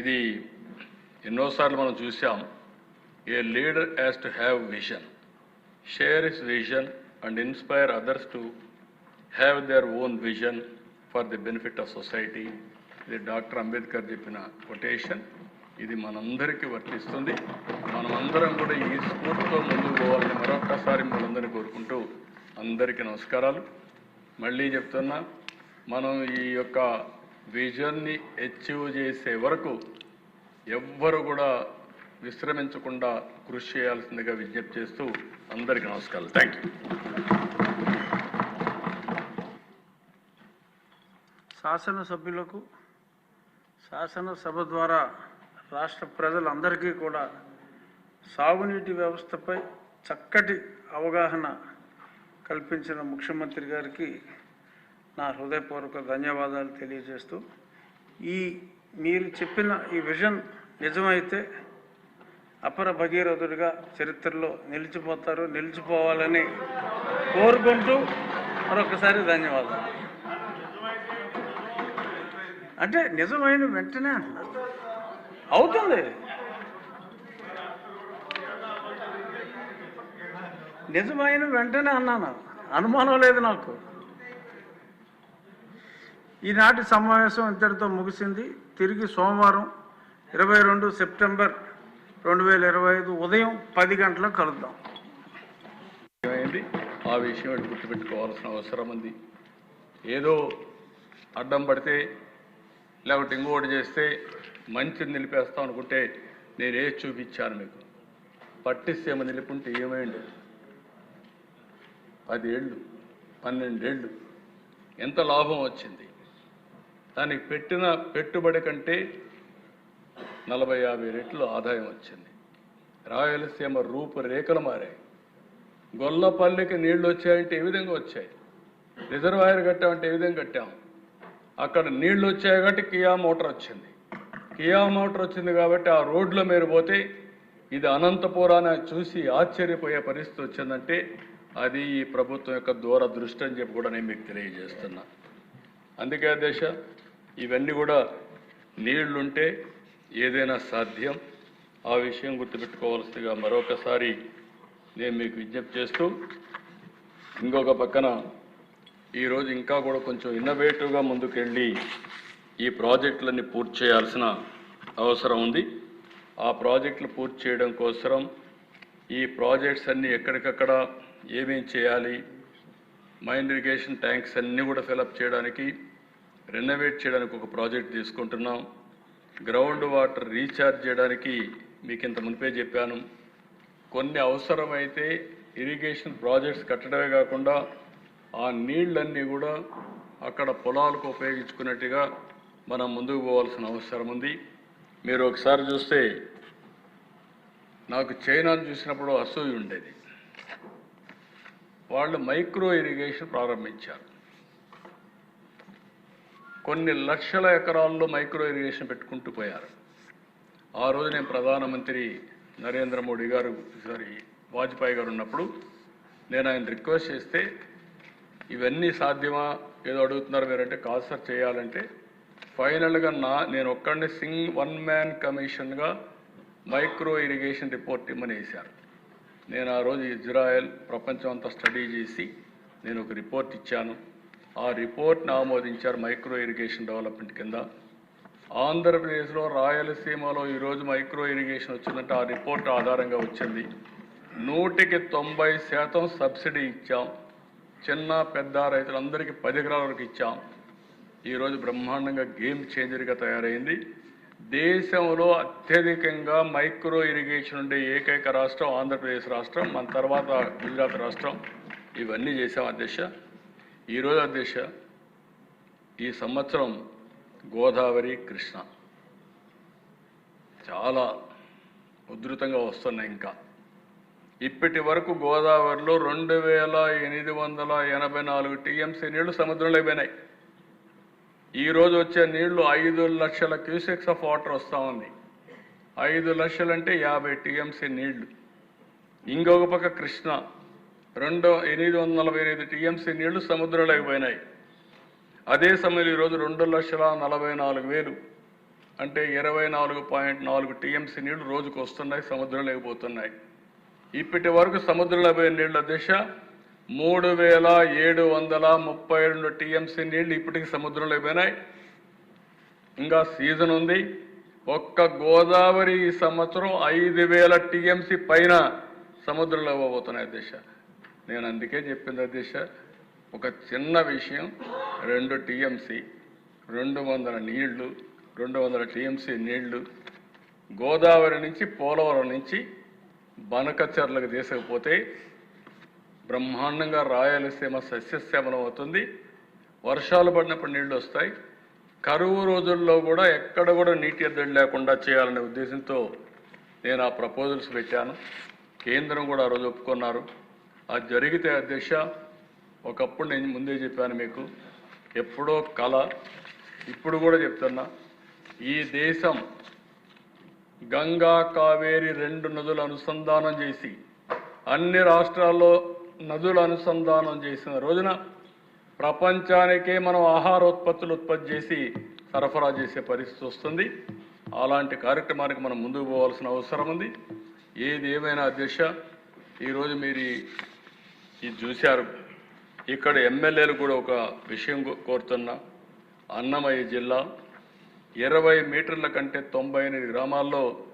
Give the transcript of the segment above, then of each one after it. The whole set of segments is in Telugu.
ఇది ఎన్నోసార్లు మనం చూసాం a leader has to have vision share his vision and inspire others to have their own vision for the benefit of society ఇది డాక్టర్ అంబేద్కర్ చెప్పిన కొటేషన్ ఇది మనందరికీ వర్తిస్తుంది. మనమందరం కూడా ఈ స్ఫూర్తితో ముందుకు పోవాలని మరొకసారి మనందరినీ కోరుకుంటూ అందరికీ నమస్కారాలు. మళ్ళీ చెప్తున్నా మనం ఈ యొక్క విజన్ని అచీవ్ చేసే వరకు ఎవ్వరు కూడా విశ్రమించకుండా కృషి చేయాల్సిందిగా విజ్ఞప్తి చేస్తూ అందరికీ నమస్కారాలు. థ్యాంక్ యూ శాసనసభ్యులకు శాసనసభ ద్వారా రాష్ట్ర ప్రజలందరికీ కూడా సాగునీటి వ్యవస్థపై చక్కటి అవగాహన కల్పించిన ముఖ్యమంత్రి గారికి నా హృదయపూర్వక ధన్యవాదాలు తెలియజేస్తూ ఈ మీరు చెప్పిన ఈ విజన్ నిజమైతే అపర భగీరథుడిగా చరిత్రలో నిలిచిపోతారు నిలిచిపోవాలని కోరుకుంటూ మరొకసారి ధన్యవాదాలు. అంటే నిజమైన వెంటనే అంటున్నారు అవుతుంది. నిజమైన వెంటనే అన్నాను. అనుమానం లేదు నాకు. ఈనాటి సమావేశం ఇంతటితో ముగిసింది. తిరిగి సోమవారం ఇరవై రెండు సెప్టెంబర్ రెండు వేల ఇరవై ఐదు ఉదయం పది గంటలకు కలుద్దాం. ఏమైంది? ఆ విషయం గుర్తుపెట్టుకోవాల్సిన అవసరం ఉంది. ఏదో అడ్డం పడితే లేకపోతే ఇంకోటి చేస్తే మంచిని నిలిపేస్తాం అనుకుంటే నేను ఏది చూపించాను మీకు. పట్టిసీమ నిలుపుంటే ఏమైంది? పదేళ్ళు పన్నెండేళ్ళు ఎంత లాభం వచ్చింది? దానికి పెట్టిన పెట్టుబడి కంటే నలభై యాభై రెట్లు ఆదాయం వచ్చింది. రాయలసీమ రూపురేఖలు మారాయి. గొల్లపల్లికి నీళ్ళు వచ్చాయంటే ఏ విధంగా వచ్చాయి? రిజర్వాయర్ కట్టామంటే ఏ విధంగా కట్టాము అక్కడ నీళ్ళు వచ్చాయి కాబట్టి కియా మోటార్ వచ్చింది. కియా మోటార్ వచ్చింది కాబట్టి ఆ రోడ్ల మీరు పోతే ఇది అనంతపురాన్ని చూసి ఆశ్చర్యపోయే పరిస్థితి వచ్చిందంటే అది ఈ ప్రభుత్వం యొక్క దూరదృష్టి అని చెప్పి కూడా నేను మీకు తెలియజేస్తున్నా. అందుకే దేశ ఇవన్నీ కూడా నీళ్ళుంటే ఏదైనా సాధ్యం. ఆ విషయం గుర్తుపెట్టుకోవాల్సిందిగా మరొకసారి నేను మీకు విజ్ఞప్తి చేస్తూ ఇంకొక పక్కన ఈరోజు ఇంకా కూడా కొంచెం ఇన్నోవేటివ్గా ముందుకెళ్ళి ఈ ప్రాజెక్టులన్నీ పూర్తి చేయాల్సిన అవసరం ఉంది. ఆ ప్రాజెక్టులు పూర్తి చేయడం కోసం ఈ ప్రాజెక్ట్స్ అన్నీ ఎక్కడికక్కడ ఏమేం చేయాలి మైండ్ ఇరిగేషన్ ట్యాంక్స్ అన్నీ కూడా ఫిలప్ చేయడానికి రెనోవేట్ చేయడానికి ఒక ప్రాజెక్ట్ తీసుకుంటున్నాం. గ్రౌండ్ వాటర్ రీఛార్జ్ చేయడానికి మీకు ఇంత మునిపే చెప్పాను. కొన్ని అవసరమైతే ఇరిగేషన్ ప్రాజెక్ట్స్ కట్టడమే కాకుండా ఆ నీళ్ళన్నీ కూడా అక్కడ పొలాలకు ఉపయోగించుకున్నట్టుగా మనం ముందుకు పోవాల్సిన అవసరం ఉంది. మీరు ఒకసారి చూస్తే నాకు చైనాను చూసినప్పుడు అసూయ ఉండేది. వాళ్ళు మైక్రో ఇరిగేషన్ ప్రారంభించారు. కొన్ని లక్షల ఎకరాల్లో మైక్రో ఇరిగేషన్ పెట్టుకుంటూ పోయారు. ఆ రోజు నేను ప్రధానమంత్రి నరేంద్ర మోడీ గారు సారీ వాజ్పేయి గారు ఉన్నప్పుడు నేను ఆయన రిక్వెస్ట్ చేస్తే ఇవన్నీ సాధ్యమా? ఏదో అడుగుతున్నారు మీరంటే కాదు సార్ చేయాలంటే. ఫైనల్గా నా నేను ఒక్కడిని సింగ్ వన్ మ్యాన్ కమిషన్గా మైక్రో ఇరిగేషన్ రిపోర్ట్ ఇమ్మని వేశారు నేను ఆ రోజు ఇజ్రాయెల్ ప్రపంచం అంతా స్టడీ చేసి నేను ఒక రిపోర్ట్ ఇచ్చాను. ఆ రిపోర్ట్ని ఆమోదించారు మైక్రో ఇరిగేషన్ డెవలప్మెంట్ కింద. ఆంధ్రప్రదేశ్లో రాయలసీమలో ఈరోజు మైక్రో ఇరిగేషన్ వచ్చిందంటే ఆ రిపోర్ట్ ఆధారంగా వచ్చింది. నూటికి తొంభై శాతం సబ్సిడీ ఇచ్చాం. చిన్న పెద్ద రైతులందరికీ పది ఎకరాల వరకు ఇచ్చాం. ఈరోజు బ్రహ్మాండంగా గేమ్ చేంజర్గా తయారైంది. దేశంలో అత్యధికంగా మైక్రో ఇరిగేషన్ ఉండే ఏకైక రాష్ట్రం ఆంధ్రప్రదేశ్ రాష్ట్రం మన తర్వాత గుజరాత్ రాష్ట్రం. ఇవన్నీ చేశాం అధ్యక్ష. ఈరోజు అధ్యక్ష ఈ సంవత్సరం గోదావరి కృష్ణ చాలా ఉధృతంగా వస్తున్నాయి ఇంకా. ఇప్పటి వరకు గోదావరిలో రెండు వేల ఎనిమిది వందల ఎనభై నాలుగు టీఎంసీ నీళ్ళు సముద్రంలో పోయినాయి. ఈ రోజు వచ్చే నీళ్ళు ఐదు లక్షల క్యూసెక్స్ ఆఫ్ వాటర్ వస్తూ ఉంది. ఐదు లక్షలంటే యాభై టీఎంసీ నీళ్ళు. ఇంకొక పక్క కృష్ణ రెండు ఎనిమిది వందల నలభై ఎనిమిది టీఎంసీ నీళ్ళు సముద్రంలోకి పోయినాయి. అదే సమయంలో ఈరోజు రెండు లక్షల నలభై నాలుగు వేలు అంటే ఇరవై నాలుగు పాయింట్ నాలుగు టీఎంసీ నీళ్ళు రోజుకు వస్తున్నాయి సముద్రంలోకి పోతున్నాయి. ఇప్పటి వరకు సముద్రంలో పోయిన నీళ్ళ దిశ మూడు వేల ఏడు వందల ముప్పై రెండు టీఎంసీ నీళ్ళు ఇప్పటికి సముద్రంలో పోయినాయి. ఇంకా సీజన్ ఉంది. ఒక్క గోదావరి ఈ సంవత్సరం ఐదు వేల టీఎంసీ పైన సముద్రంలో పోబోతున్నాయి దిశ. నేను అందుకే చెప్పింది అధ్యక్ష ఒక చిన్న విషయం రెండు టీఎంసీ రెండు వందల నీళ్ళు రెండు వందల టీఎంసీ నీళ్ళు గోదావరి నుంచి పోలవరం నుంచి బనకచర్లకు తీసుకుపోతే బ్రహ్మాండంగా రాయలసీమ సస్యశ్యామలం అవుతుంది. వర్షాలు పడినప్పుడు నీళ్ళు వస్తాయి. కరువు రోజుల్లో కూడా ఎక్కడ కూడా నీటి ఎద్దడి లేకుండా చేయాలనే ఉద్దేశంతో నేను ఆ ప్రపోజల్స్ పెట్టాను. కేంద్రం కూడా ఆ రోజు ఒప్పుకున్నారు. అది జరిగితే అధ్యక్ష ఒకప్పుడు నేను ముందే చెప్పాను మీకు. ఎప్పుడో కళ ఇప్పుడు కూడా చెప్తున్నా. ఈ దేశం గంగా కావేరి రెండు నదులు అనుసంధానం చేసి అన్ని రాష్ట్రాల్లో నదులు అనుసంధానం చేసిన రోజున ప్రపంచానికే మనం ఆహారోత్పత్తులు ఉత్పత్తి చేసి సరఫరా చేసే పరిస్థితి వస్తుంది. అలాంటి కార్యక్రమానికి మనం ముందుకు పోవాల్సిన అవసరం ఉంది. ఏది ఏమైనా అధ్యక్ష ఈరోజు మీరు ఇది చూశారు. ఇక్కడ ఎమ్మెల్యేలు కూడా ఒక విషయం కోరుతున్నా. అన్నమయ్య జిల్లా ఇరవై మీటర్ల కంటే తొంభై ఎనిమిది గ్రామాల్లో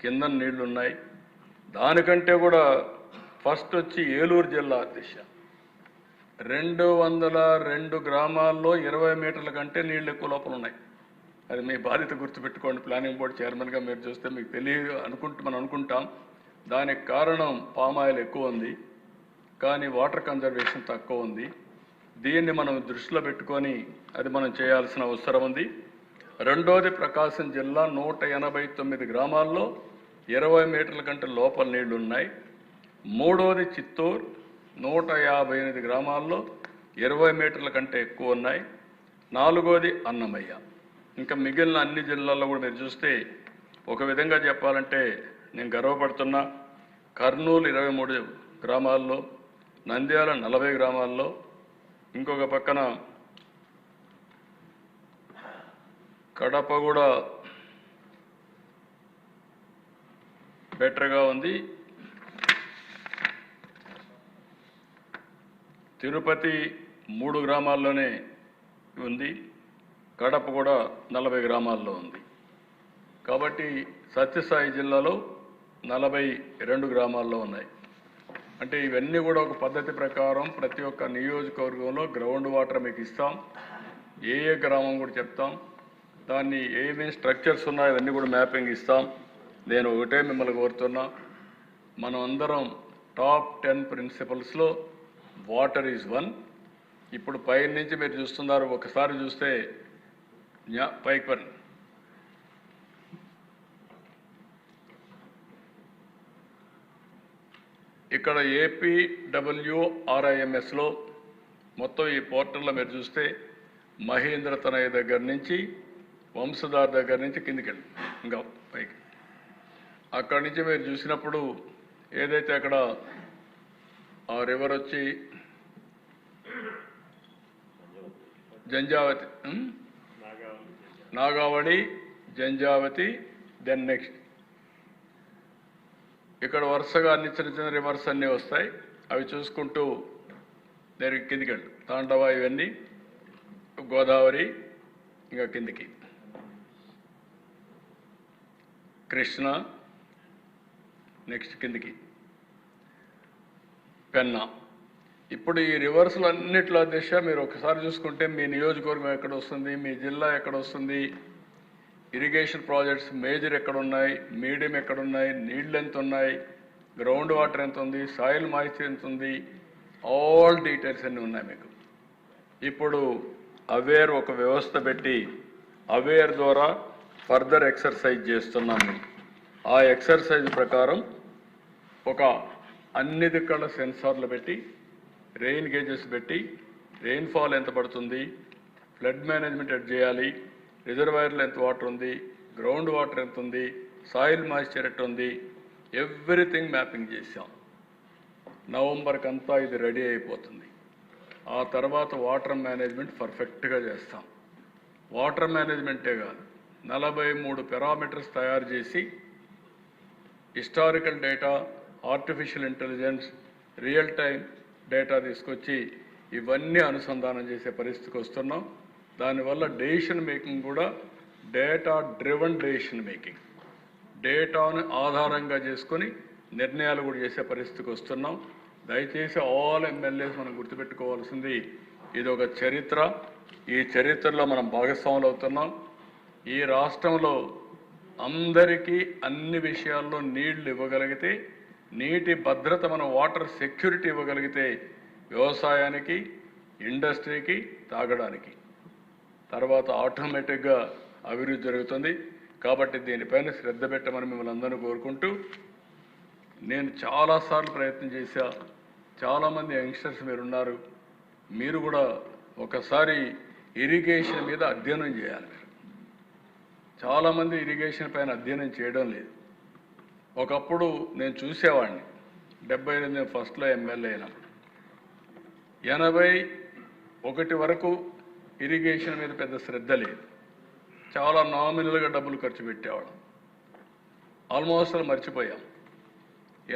కింద నీళ్ళున్నాయి. దానికంటే కూడా ఫస్ట్ వచ్చి ఏలూరు జిల్లా దిశ. రెండు వందల రెండు గ్రామాల్లో ఇరవై మీటర్ల కంటే నీళ్ళు ఎక్కువ లోపల ఉన్నాయి. అది మీ బాధ్యత గుర్తుపెట్టుకోండి. ప్లానింగ్ బోర్డు చైర్మన్గా మీరు చూస్తే మీకు తెలియదు అనుకుంటు మనం అనుకుంటాం. దానికి కారణం పామాయిల్ ఎక్కువ ఉంది. కానీ వాటర్ కన్జర్వేషన్ తక్కువ ఉంది. దీన్ని మనం దృష్టిలో పెట్టుకొని అది మనం చేయాల్సిన అవసరం ఉంది. రెండోది ప్రకాశం జిల్లా నూట ఎనభై తొమ్మిది గ్రామాల్లో ఇరవై మీటర్ల కంటే లోపల నీళ్ళు ఉన్నాయి. మూడోది చిత్తూరు నూట యాభై ఎనిమిది గ్రామాల్లో ఇరవై మీటర్ల కంటే ఎక్కువ ఉన్నాయి. నాలుగోది అన్నమయ్య. ఇంకా మిగిలిన అన్ని జిల్లాల్లో కూడా మీరు చూస్తే ఒక విధంగా చెప్పాలంటే నేను గర్వపడుతున్నా. కర్నూలు ఇరవై మూడు గ్రామాల్లో నంద్యాల నలభై గ్రామాల్లో ఇంకొక పక్కన కడప కూడా బెటర్గా ఉంది. తిరుపతి మూడు గ్రామాల్లోనే ఉంది. కడప కూడా నలభై గ్రామాల్లో ఉంది. కాబట్టి సత్యసాయి జిల్లాలో నలభై రెండు గ్రామాల్లో ఉన్నాయి. అంటే ఇవన్నీ కూడా ఒక పద్ధతి ప్రకారం ప్రతి ఒక్క నియోజకవర్గంలో గ్రౌండ్ వాటర్ మీకు ఇస్తాం. ఏ ఏ గ్రామం కూడా చెప్తాం. దాన్ని ఏమేమి స్ట్రక్చర్స్ ఉన్నాయో అవన్నీ కూడా మ్యాపింగ్ ఇస్తాం. నేను ఒకటే మిమ్మల్ని కోరుతున్నా. మనం అందరం టాప్ టెన్ ప్రిన్సిపల్స్లో వాటర్ ఈజ్ వన్. ఇప్పుడు పైనుంచి మీరు చూస్తున్నారు ఒకసారి చూస్తే పైకి పని ఇక్కడ ఏపీడబ్ల్యూఆర్ఐఎంఎస్లో మొత్తం ఈ పోర్టల్లో మీరు చూస్తే మహేంద్ర తనయ్య దగ్గర నుంచి వంశధార్ దగ్గర నుంచి కిందికి వెళ్ళి ఇంకా పైకి. అక్కడి నుంచి మీరు చూసినప్పుడు ఏదైతే అక్కడ ఆ రివర్ వచ్చి జంజావతి నాగావళి జంజావతి దెన్ నెక్స్ట్. ఇక్కడ వరుసగా అన్ని చిన్న చిన్న రివర్స్ అన్నీ వస్తాయి. అవి చూసుకుంటూ నేను కిందికి వెళ్ళు తాండవ ఇవన్నీ. గోదావరి ఇంకా కిందికి. కృష్ణ నెక్స్ట్ కిందికి. పెన్నా. ఇప్పుడు ఈ రివర్సల్ అన్నిట్లో దిశ మీరు ఒకసారి చూసుకుంటే మీ నియోజకవర్గం ఎక్కడ వస్తుంది మీ జిల్లా ఎక్కడ వస్తుంది ఇరిగేషన్ ప్రాజెక్ట్స్ మేజర్ ఎక్కడున్నాయి మీడియం ఎక్కడ ఉన్నాయి నీళ్ళు ఎంత ఉన్నాయి గ్రౌండ్ వాటర్ ఎంత ఉంది సాయిల్ మాయిశ్చర్ ఎంత ఉంది ఆల్ డీటెయిల్స్ అన్నీ ఉన్నాయి మీకు. ఇప్పుడు అవేర్ ఒక వ్యవస్థ పెట్టి అవేర్ ద్వారా ఫర్దర్ ఎక్సర్సైజ్ చేస్తున్నాము ఆ ఎక్సర్సైజ్ ప్రకారం ఒక అన్ని దిక్కల సెన్సార్లు పెట్టి రెయిన్ గేజెస్ పెట్టి రెయిన్ఫాల్ ఎంత పడుతుంది ఫ్లడ్ మేనేజ్మెంట్ ఎట్ చేయాలి రిజర్వాయర్లో ఎంత వాటర్ ఉంది గ్రౌండ్ వాటర్ ఎంత ఉంది సాయిల్ మాయిశ్చర్ ఎట్ ఉంది ఎవ్రీథింగ్ మ్యాపింగ్ చేసాం నవంబర్కి అంతా ఇది రెడీ అయిపోతుంది. ఆ తర్వాత వాటర్ మేనేజ్మెంట్ పర్ఫెక్ట్గా చేస్తాం. వాటర్ మేనేజ్మెంటే కాదు నలభై మూడు పెరామీటర్స్ తయారు చేసి historical data artificial intelligence real time data తీసుకొచ్చి ఇవన్నీ అనుసంధానం చేసే పరిస్థితికి వస్తున్నాం. దానివల్ల డెసిషన్ మేకింగ్ కూడా డేటా డ్రివన్ డెసిషన్ మేకింగ్ డేటాను ఆధారంగా చేసుకొని నిర్ణయాలు కూడా చేసే పరిస్థితికి వస్తున్నాం. దయచేసి ఆల్ ఎమ్మెల్యేస్ మనం గుర్తుపెట్టుకోవాల్సింది ఇది ఒక చరిత్ర. ఈ చరిత్రలో మనం భాగస్వాములు అవుతున్నాం. ఈ రాష్ట్రంలో అందరికీ అన్ని విషయాల్లో నీళ్ళు ఇవ్వగలిగితే నీటి భద్రత మనం వాటర్ సెక్యూరిటీ ఇవ్వగలిగితే వ్యవసాయానికి ఇండస్ట్రీకి తాగడానికి. తర్వాత ఆటోమేటిక్గా అభివృద్ధి జరుగుతుంది. కాబట్టి దీనిపైన శ్రద్ధ పెట్టమని మిమ్మల్ని అందరూ కోరుకుంటూ నేను చాలాసార్లు ప్రయత్నం చేశా. చాలామంది యంగ్స్టర్స్ మీరు ఉన్నారు మీరు కూడా ఒకసారి ఇరిగేషన్ మీద అధ్యయనం చేయాలి మీరు. చాలామంది ఇరిగేషన్ పైన అధ్యయనం చేయడం లేదు. ఒకప్పుడు నేను చూసేవాడిని. డెబ్బై ఎనిమిది ఫస్ట్లో ఎమ్మెల్యే అయినప్పుడు ఎనభై ఒకటి వరకు ఇరిగేషన్ మీద పెద్ద శ్రద్ధ లేదు. చాలా నామినల్గా డబ్బులు ఖర్చు పెట్టేవాళ్ళం. ఆల్మోస్ట్ అలా మర్చిపోయాం.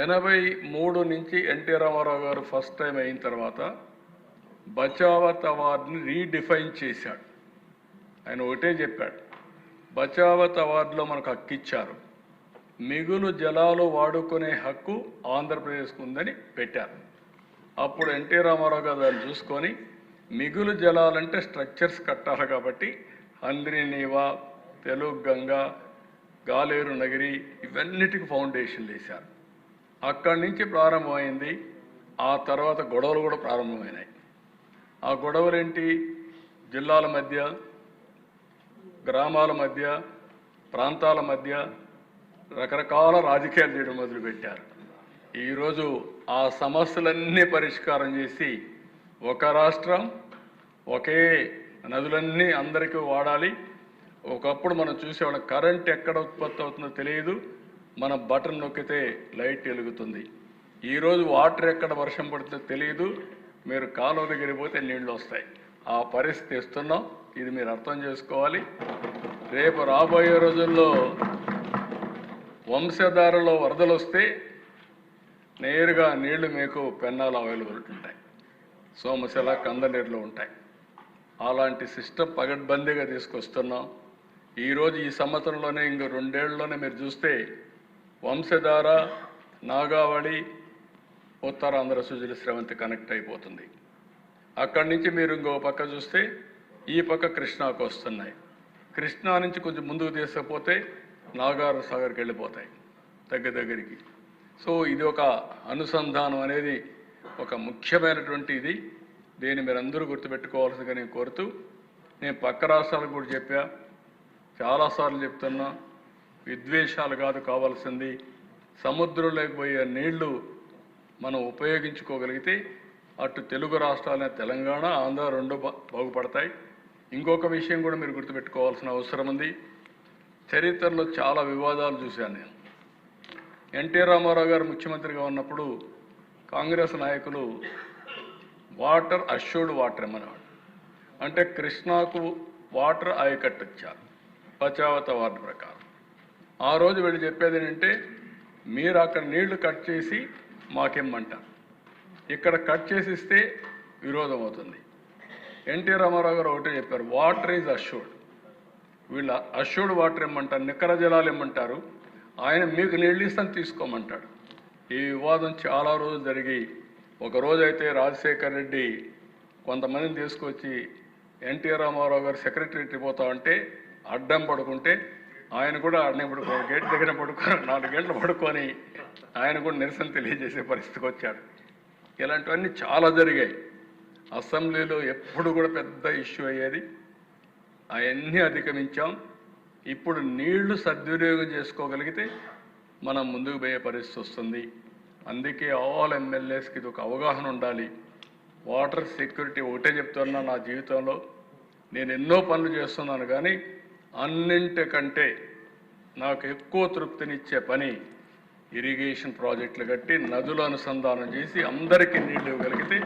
ఎనభై మూడు నుంచి ఎన్టీ రామారావు గారు ఫస్ట్ టైం అయిన తర్వాత బచావత్ అవార్డుని రీడిఫైన్ చేశాడు. ఆయన ఒకటే చెప్పాడు బచావత్ అవార్డులో మనకు హక్కు ఇచ్చారు. మిగులు జలాలు వాడుకునే హక్కు ఆంధ్రప్రదేశ్కు ఉందని పెట్టారు. అప్పుడు ఎన్టీ రామారావు గారు దాన్ని చూసుకొని మిగులు జలాలంటే స్ట్రక్చర్స్ కట్టాలి కాబట్టి హంద్రి నీవా తెలుగు గంగ గాలేరు నగిరి ఇవన్నిటికి ఫౌండేషన్లు వేశారు. అక్కడి నుంచి ప్రారంభమైంది ఆ తర్వాత గొడవలు కూడా ప్రారంభమైనాయి. ఆ గొడవలు ఏంటి జిల్లాల మధ్య గ్రామాల మధ్య ప్రాంతాల మధ్య రకరకాల రాజకీయాలు చేయడం మొదలుపెట్టారు. ఈరోజు ఆ సమస్యలన్నీ పరిష్కారం చేసి ఒక రాష్ట్రం ఒకే నదులన్నీ అందరికీ వాడాలి. ఒకప్పుడు మనం చూసేవాళ్ళం కరెంట్ ఎక్కడ ఉత్పత్తి అవుతుందో తెలియదు. మన బటన్ నొక్కితే లైట్ వెలుగుతుంది. ఈరోజు వాటర్ ఎక్కడ వర్షం పడుతుందో తెలియదు. మీరు కాలువ దగ్గర పోతే నీళ్ళు వస్తాయి. ఆ పరిస్థితి ఇస్తున్నాం ఇది మీరు అర్థం చేసుకోవాలి. రేపు రాబోయే రోజుల్లో వంశధారలో వరదలు వస్తే నేరుగా నీళ్ళు మీకు పెన్నాలు అవైలబుల్ ఉంటాయి. సోమశిల కందనీరులో ఉంటాయి. అలాంటి సిస్టమ్ పగడ్బందీగా తీసుకొస్తున్నాం. ఈరోజు ఈ సంవత్సరంలోనే ఇంక రెండేళ్ళలోనే మీరు చూస్తే వంశధార నాగావళి ఉత్తరాంధ్ర సుజల స్రవంతి కనెక్ట్ అయిపోతుంది. అక్కడి నుంచి మీరు ఇంకో పక్క చూస్తే ఈ పక్క కృష్ణాకు వస్తున్నాయి. కృష్ణా నుంచి కొంచెం ముందుకు తీసుకపోతే నాగార్ సాగర్కి వెళ్ళిపోతాయి దగ్గర దగ్గరికి. సో ఇది ఒక అనుసంధానం అనేది ఒక ముఖ్యమైనటువంటి ఇది. దీన్ని మీరు అందరూ గుర్తుపెట్టుకోవాల్సిందిగా నేను కోరుతూ నేను పక్క రాష్ట్రాలకు కూడా చెప్పా చాలాసార్లు చెప్తున్నా విద్వేషాలు కాదు కావాల్సింది. సముద్రంలోకి పోయే నీళ్ళు మనం ఉపయోగించుకోగలిగితే అటు తెలుగు రాష్ట్రాలైన తెలంగాణ ఆంధ్ర రెండు బా- బాగుపడతాయి. ఇంకొక విషయం కూడా మీరు గుర్తుపెట్టుకోవాల్సిన అవసరం ఉంది. చరిత్రలో చాలా వివాదాలు చూశాను నేను. ఎన్టీ రామారావు గారు ముఖ్యమంత్రిగా ఉన్నప్పుడు కాంగ్రెస్ నాయకులు వాటర్ అష్యూర్డ్ వాటర్ ఇమ్మనేవాడు అంటే కృష్ణాకు వాటర్ ఆయకట్టు ఇచ్చారు పచావత వార్డు ప్రకారం. ఆ రోజు వీళ్ళు చెప్పేది ఏంటంటే మీరు అక్కడ నీళ్ళు కట్ చేసి మాకిమ్మంటారు. ఇక్కడ కట్ చేసి ఇస్తే విరోధం అవుతుంది. ఎన్టీ రామారావు గారు ఒకటే చెప్పారు వాటర్ ఈజ్ అష్యూర్డ్ వీళ్ళ అష్యూర్డ్ వాటర్ ఇమ్మంటారు నికర జలాలు ఇమ్మంటారు. ఆయన మీకు నీళ్ళు ఇస్తాను తీసుకోమంటాడు. ఈ వివాదం చాలా రోజులు జరిగి ఒకరోజైతే అయితే రాజశేఖర్ రెడ్డి కొంతమందిని తీసుకొచ్చి ఎన్టీ రామారావు గారు సెక్రటరీ పోతా ఉంటే అడ్డం పడుకుంటే ఆయన కూడా అడ్డం పడుకో గేట్ దగ్గర పడుకొని నాలుగు గంటలు పడుకొని ఆయన కూడా నిరసన తెలియజేసే పరిస్థితికి వచ్చాడు ఇలాంటివన్నీ చాలా జరిగాయి. అసెంబ్లీలో ఎప్పుడు కూడా పెద్ద ఇష్యూ అయ్యేది. అవన్నీ అధిగమించాం. ఇప్పుడు నీళ్ళు సద్వినియోగం చేసుకోగలిగితే మనం ముందుకు పోయే పరిస్థితి వస్తుంది. అందుకే ఆల్ ఎమ్మెల్యేస్కి ఇది ఒక అవగాహన ఉండాలి. వాటర్ సెక్యూరిటీ ఒకటే చెప్తున్నా నా జీవితంలో. నేను ఎన్నో పనులు చేస్తున్నాను కానీ అన్నింటికంటే నాకు ఎక్కువ తృప్తినిచ్చే పని ఇరిగేషన్ ప్రాజెక్టులు కట్టి నదుల అనుసంధానం చేసి అందరికీ నీళ్ళు ఇవ్వగలిగితే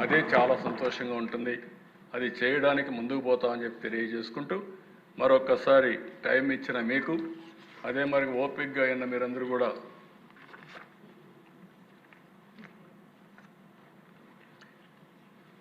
అదే చాలా సంతోషంగా ఉంటుంది. అది చేయడానికి ముందుకు పోతామని చెప్పి తెలియజేసుకుంటూ మరొక్కసారి టైం ఇచ్చిన మీకు అదే మరి ఓపిక్గా అయిన మీరందరూ కూడా